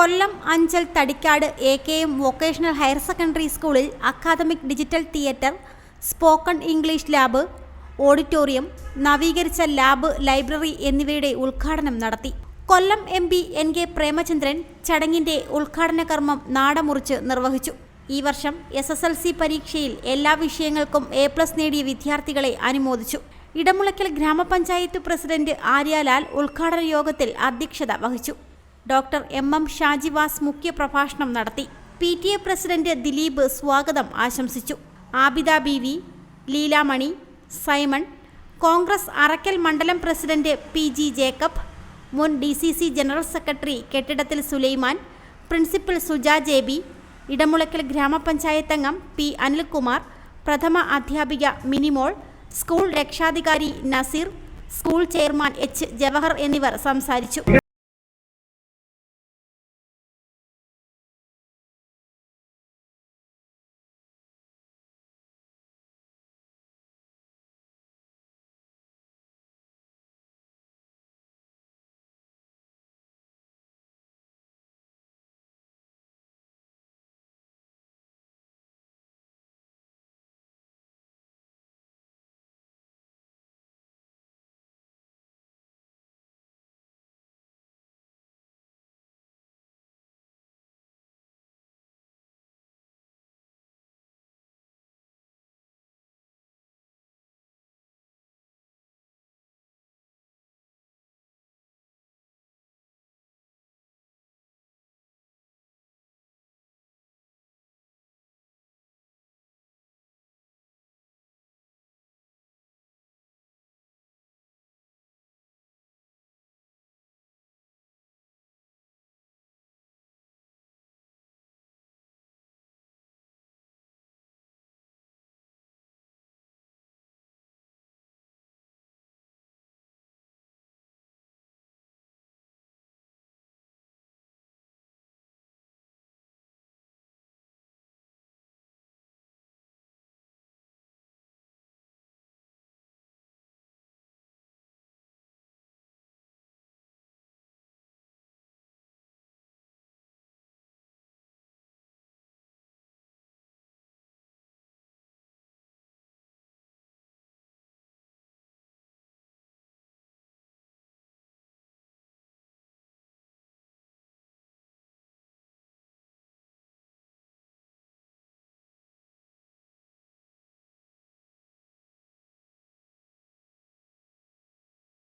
Kollam Anchal Thadikkad A K M vocational higher secondary സ്കൂളിൽ academic digital theatre spoken English lab auditorium നവീകരിച്ച lab library എന്നിവയുടെ ഉദ്ഘാടനം നടത്തി. Kollam M P N K Premachandran ചടങ്ങിന്റെ ഉദ്ഘാടന കർമ്മം നാടമുറിച്ച് നിർവഹിച്ചു. ഈ വർഷം എസ് എസ് എൽ സി പരീക്ഷയിൽ എല്ലാ വിഷയങ്ങൾക്കും എ പ്ലസ് നേടിയ വിദ്യാർത്ഥികളെ അനുമോദിച്ചു. ഇടമുളയ്ക്കൽ ഗ്രാമപഞ്ചായത്ത് പ്രസിഡന്റ് ആര്യാലാൽ ഉദ്ഘാടന യോഗത്തിൽ അധ്യക്ഷത വഹിച്ചു. ഡോക്ടർ എം എം ഷാജിവാസ് മുഖ്യപ്രഭാഷണം നടത്തി. P T A president Dileep സ്വാഗതം ആശംസിച്ചു. Abida B V Leelamani Simon Congress Arackal മണ്ഡലം പ്രസിഡന്റ് പി ജി ജേക്കബ് മുൻ D C C general secretary കെട്ടിടത്തിൽ Sulaiman principal Suja J B Edamulakkal ഗ്രാമപഞ്ചായത്ത് അംഗം പി അനിൽകുമാർ പ്രഥമ അധ്യാപിക മിനിമോൾ സ്കൂൾ രക്ഷാധികാരി Naseer school chairman H Jawahar എന്നിവർ സംസാരിച്ചു.